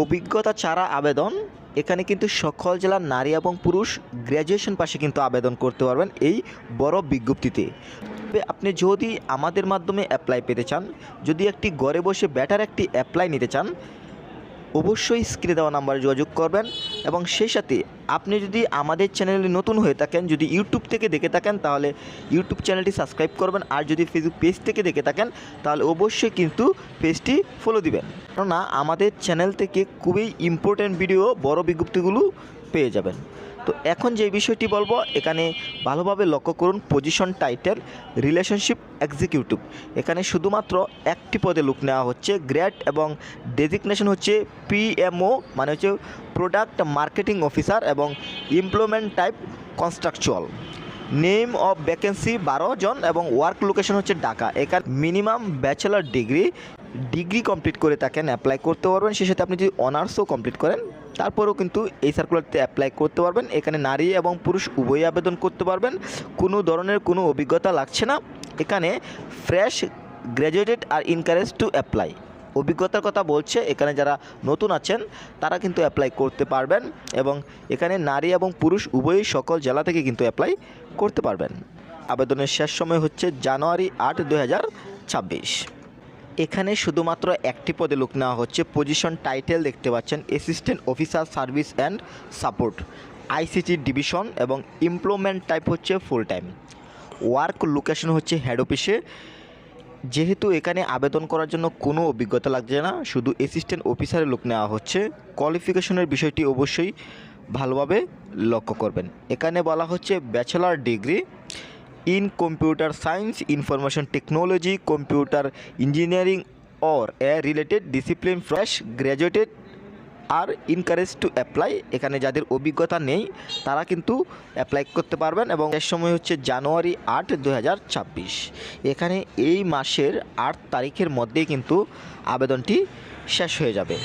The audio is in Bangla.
অভিজ্ঞতা ছাড়া আবেদন, এখানে কিন্তু সকল জেলার নারী এবং পুরুষ গ্র্যাজুয়েশন পাশে কিন্তু আবেদন করতে পারবেন এই বড় বিজ্ঞপ্তিতে। আপনি যদি আমাদের মাধ্যমে অ্যাপ্লাই পেতে চান, যদি একটি ঘরে বসে ব্যাটার একটি অ্যাপ্লাই নিতে চান অবশ্যই স্ক্রিনে দেওয়া নাম্বারে যোগাযোগ করবেন এবং সেই সাথে আপনি যদি আমাদের চ্যানেলে নতুন হয়ে থাকেন, যদি ইউটিউব থেকে দেখে থাকেন, তাহলে ইউটিউব চ্যানেলটি সাবস্ক্রাইব করবেন আর যদি ফেসবুক পেজ থেকে দেখে থাকেন, তাহলে অবশ্যই কিন্তু পেজটি ফলো দিবেন। কেননা আমাদের চ্যানেল থেকে খুবই ইম্পর্ট্যান্ট ভিডিও বড় বিজ্ঞপ্তিগুলো পেয়ে যাবেন। তো এখন যে বিষয়টি বলব, এখানে ভালোভাবে লক্ষ্য করুন পজিশন টাইটেল রিলেশনশিপ এক্সিকিউটিভ এখানে শুধুমাত্র একটি পদে লুক নেওয়া হচ্ছে গ্রেড এবং ডেজিগনেশন হচ্ছে পিএমও মানে হচ্ছে প্রোডাক্ট মার্কেটিং অফিসার এবং employment type contractual name of vacancy বারো জন এবং ওয়ার্ক লোকেশন হচ্ছে ঢাকা। এখানে minimum bachelor degree degree complete করে থাকেন অ্যাপ্লাই করতে পারবেন। সেই সাথে আপনি যদি অনার্সও কমপ্লিট করেন তারপরেও কিন্তু এই সার্কুলারতে অ্যাপ্লাই করতে পারবেন। এখানে নারী এবং পুরুষ উভয়ই আবেদন করতে পারবেন। কোনো ধরনের কোনো অভিজ্ঞতা লাগছে না। এখানে fresh graduated are encourage to apply অভিজ্ঞতার কথা বলছে, এখানে যারা নতুন আছেন, তারা কিন্তু অ্যাপ্লাই করতে পারবেন এবং এখানে নারী এবং পুরুষ উভয়ই সকল জেলা থেকে কিন্তু অ্যাপ্লাই করতে পারবেন। আবেদনের শেষ সময় হচ্ছে জানুয়ারি আট দু এখানে শুধুমাত্র একটি পদে লোক নেওয়া হচ্ছে। পজিশন টাইটেল দেখতে পাচ্ছেন। Assistant officer service and support ICT division এবং ইমপ্লয়মেন্ট টাইপ হচ্ছে ফুল টাইম ওয়ার্ক লোকেশন হচ্ছে হেড অফিসে যেহেতু এখানে আবেদন করার জন্য কোনো অভিজ্ঞতা লাগছে না, শুধু অ্যাসিস্ট্যান্ট অফিসারের লোক নেওয়া হচ্ছে। কোয়ালিফিকেশনের বিষয়টি অবশ্যই ভালোভাবে লক্ষ্য করবেন। এখানে বলা হচ্ছে bachelor degree in computer science information technology computer engineering or a related discipline fresh graduated are encourage to apply এখানে যাদের অভিজ্ঞতা নেই, তারা কিন্তু অ্যাপ্লাই করতে পারবেন এবং এর সময় হচ্ছে জানুয়ারি আট দু এখানে এই মাসের আট তারিখের মধ্যেই কিন্তু আবেদনটি শেষ হয়ে যাবে।